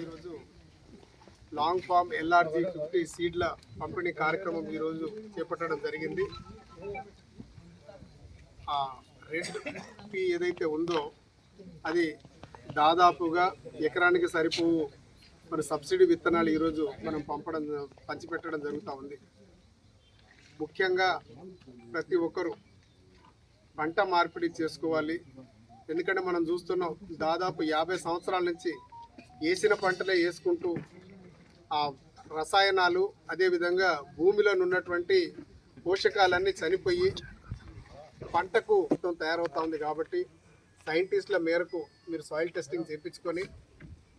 ఈరోజు long form LRG fifty సీడ్ల పంపిణీ కార్యక్రమం ఈరోజు చేపట్టడం జరిగింది. ఆ రెడ్ పీ ఏదైతే ఉందో అది దాదాపుగా ఎకరానికి సరిపోవు మన సబ్సిడీ విత్తనాలు ఈరోజు మనం పంపడం పంచిపెట్టడం జరుగుతూ ఉంది. ముఖ్యంగా ప్రతి ఒక్కరూ పంట మార్పిడి చేసుకోవాలి. ఎందుకంటే మనం చూస్తున్నాం దాదాపు యాభై సంవత్సరాల నుంచి వేసిన పంటలే వేసుకుంటూ ఆ రసాయనాలు అదేవిధంగా భూమిలో ఉన్నటువంటి పోషకాలన్నీ చనిపోయి పంటకు మొత్తం తయారవుతా ఉంది కాబట్టి సైంటిస్టుల మేరకు మీరు సాయిల్ టెస్టింగ్ చేయించుకొని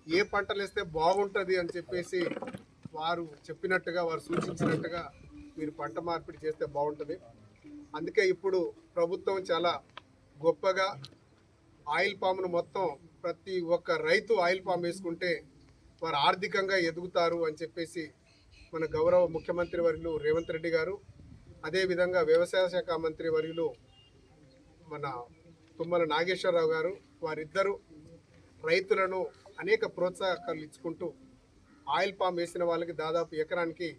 ఏ పంటలు వేస్తే బాగుంటుంది అని చెప్పేసి వారు చెప్పినట్టుగా వారు సూచించినట్టుగా మీరు పంట మార్పిడి చేస్తే బాగుంటుంది. అందుకే ఇప్పుడు ప్రభుత్వం చాలా గొప్పగా ఆయిల్ పామును మొత్తం ప్రతి ఒక్క రైతు ఆయిల్ పామ్ వేసుకుంటే వారు ఆర్థికంగా ఎదుగుతారు అని చెప్పేసి మన గౌరవ ముఖ్యమంత్రి వర్యులు రేవంత్ రెడ్డి గారు అదేవిధంగా వ్యవసాయ శాఖ మంత్రి వర్యులు మన తుమ్మల నాగేశ్వరరావు గారు వారిద్దరూ రైతులను అనేక ప్రోత్సాహకాలు ఇచ్చుకుంటూ ఆయిల్ పామ్ వేసిన వాళ్ళకి దాదాపు ఎకరానికి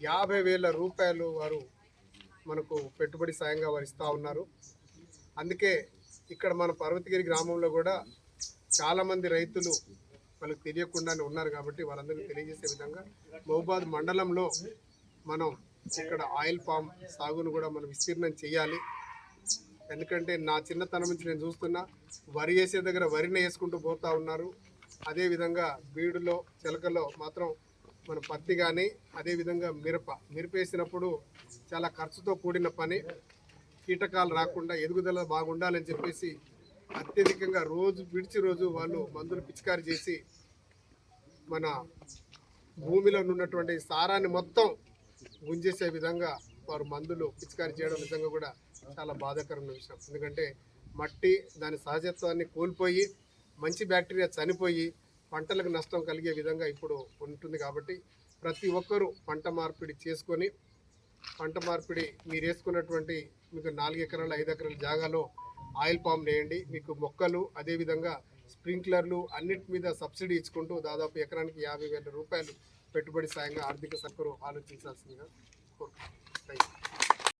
యాభై వేల రూపాయలు వారు మనకు పెట్టుబడి సాయంగా వారు ఇస్తూ ఉన్నారు. అందుకే ఇక్కడ మన పర్వతగిరి గ్రామంలో కూడా చాలామంది రైతులు వాళ్ళకి తెలియకుండానే ఉన్నారు కాబట్టి వాళ్ళందరికీ తెలియజేసే విధంగా మహబాద్ మండలంలో మనం ఇక్కడ ఆయిల్ పామ్ సాగును కూడా మనం విస్తీర్ణం చేయాలి. ఎందుకంటే నా చిన్నతనం నుంచి నేను చూస్తున్నా వరి వేసే దగ్గర వరిని వేసుకుంటూ పోతా ఉన్నారు. అదేవిధంగా బీడులో చిలకలో మాత్రం మన పత్తి కానీ అదేవిధంగా మిరప మిరప వేసినప్పుడు చాలా ఖర్చుతో కూడిన పని. కీటకాలు రాకుండా ఎదుగుదల బాగుండాలని చెప్పేసి అత్యధికంగా రోజు విడిచి రోజు వాళ్ళు మందులు పిచికారి చేసి మన భూమిలో ఉన్నటువంటి సారాన్ని మొత్తం గుంజేసే విధంగా వారు మందులు పిచికారి చేయడం నిజంగా కూడా చాలా బాధాకరమైన విషయం. ఎందుకంటే మట్టి దాని సహజత్వాన్ని కోల్పోయి మంచి బ్యాక్టీరియా చనిపోయి పంటలకు నష్టం కలిగే విధంగా ఇప్పుడు ఉంటుంది కాబట్టి ప్రతి ఒక్కరూ పంట మార్పిడి చేసుకొని పంట మార్పిడి మీరు వేసుకున్నటువంటి మీకు నాలుగు ఎకరాలు ఐదు ఎకరాల జాగాలో ఆయిల్ పామ్ వేయండి మీకు మొక్కలు అదేవిధంగా స్ప్రింక్లర్లు అన్నిటి మీద సబ్సిడీ ఇచ్చుకుంటూ దాదాపు ఎకరానికి యాభై వేల రూపాయలు పెట్టుబడి సాయంగా ఆర్థిక సర్కారు ఆలోచించాల్సిందిగా కోరుకుంటున్నాను. Thank you